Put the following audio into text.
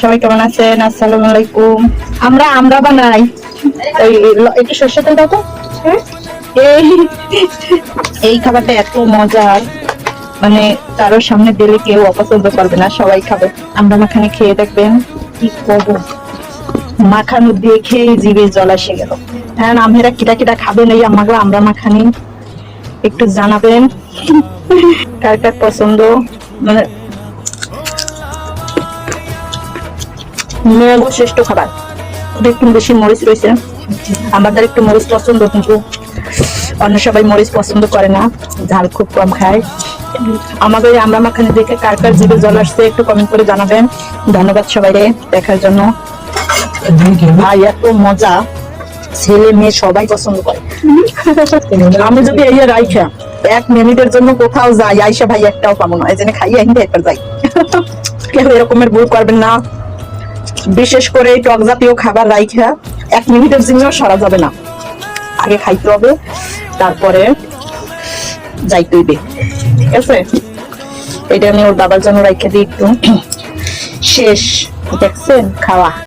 সবাই কেমন আছেন? আসসালামু আলাইকুম। আমরা আমরা বানাই একটু সর্ষে তেল দাও তো। এই এই খাবারটা এত মজার। মানে কারোর সামনে দিলে কেউ অপছন্দ করবে না সবাই খাবে। আমরা মাখানে খেয়ে দেখবেন কি করব। মাখানো দিয়ে খেয়ে জিভে জল এসে গেল। হ্যাঁ আমরা কিটা কিটা খাবেন এই আমাকে আমরা মাখানি। একটু জানাবেন। কার কার পছন্দ? মানে শ্রেষ্ঠ খাবার। একটু বেশি মরিচ রয়েছে। আমাদের একটু মরিচ পছন্দ, কিন্তু অন্য সবাই মরিচ পছন্দ করে না। ঝাল খুব কম খায়। আমাদের আমরা মাখানে দেখে কার কার জিভে জল আসছে একটু কমেন্ট করে জানাবেন। ধন্যবাদ সবাই দেখার জন্য। এত মজা। ছেলে মেয়ে সবাই পছন্দ করে। আমি যদি এই এক মিনিটের জন্য কোথাও যাই, আইসা ভাই একটাও পাবো না। এই জন্য খাইয়ে হিন্দে একবার যাই। কেউ এরকমের ভুল করবেন না। বিশেষ করে টক জাতীয় খাবার রাইখা এক মিনিটের জন্য সরা যাবে না। আগে খাইতে হবে, তারপরে যাইতে ঠিক আছে? এটা আমি ওর বাবার জন্য রাইখা দিই একটু। শেষ, দেখছেন? খাওয়া।